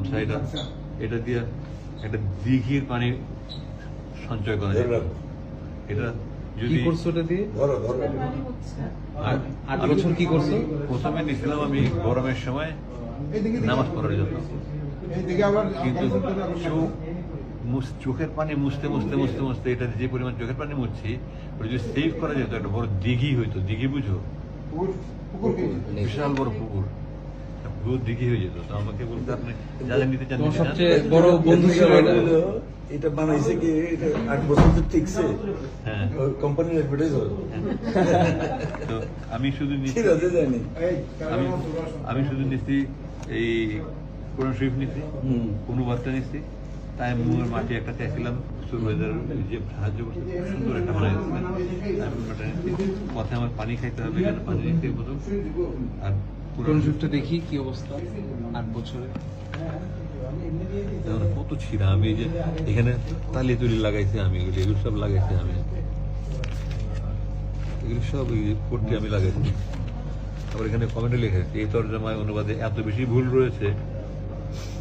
গামছা এটা এটা দিয়ে একটা দিঘির পানি সঞ্চয় করা যায়। এটা যদি করছ ওটা দিয়ে? ধরো ধরো। আর- আট বছর কি করছ? প্রথমে নিয়েছিলাম আমি গরমের সময় নামাজ পড়ার জন্য। কিন্তু চোখ চোখের পানি মুছতে মুছতে মুছতে মুছতে এটা যে পরিমাণ চোখের পানি মুছছি ওটা যদি সেভ করা যেত একটা বড় দিঘি হইতো। দিঘি বুঝো? বিশাল বড় পুকুর। দিঘি হয়ে যেত। তো আমাকে বলতে আপনি যা যা নিতে চান তোমার নিতে চান। সবচেয়ে বড় বন্ধু এটা। এটা বানাইছে কি আট বছর তো টিকছে। হ্যাঁ। কোম্পানির অ্যাডভার্টাইজ হয় তো আমি শুধু নিচ্ছি জানি। আমি আমি শুধু নিচ্ছি এই কোরআন শরীফ নিচ্ছি বার্তা নিচ্ছি তাই মুয়ের মাটি একটা চাইছিলাম যে সাহায্য করছে সুন্দর একটা বানাই পথে আমার পানি খাইতে হবে এখানে পানি নিতে বোতল আর যুগটা দেখি কি অবস্থা আট বছরে। কত ছিঁড়া? আমি এই যে এখানে তালি তুলি লাগাইছি আমি এগুলো এগুলো সব লাগাইছি আমি। এগুলো সব এই পড়তে আমি লাগাইছি। আবার এখানে কমেন্টে লিখেছি এই তর্জমায় অনুবাদে এত বেশি ভুল রয়েছে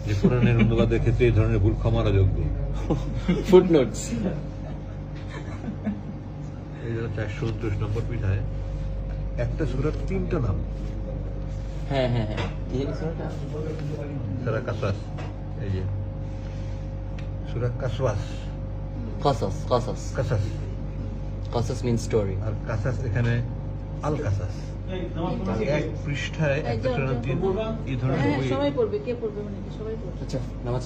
যে কোরআনের অনুবাদের ক্ষেত্রে এই ধরনের ভুল ক্ষমার যোগ্য ফুটনোটস এই যারা চারশো উনত্রিশ নম্বর পিঠায় একটা সুরার তিনটা নাম। হ্যাঁ হ্যাঁ হ্যাঁ। সুরা কাসাস এই যে। সুরা কাসওয়াস কসস কসস কাসাস কাসাস মিন স্টোরি আর কাসাস এখানে আল কাসাস এক পৃষ্ঠায় একটা এই ধরনের হ্যাঁ বই সবাই পড়বে কে পড়বে মানে সবাই পড়বে। আচ্ছা নামাজ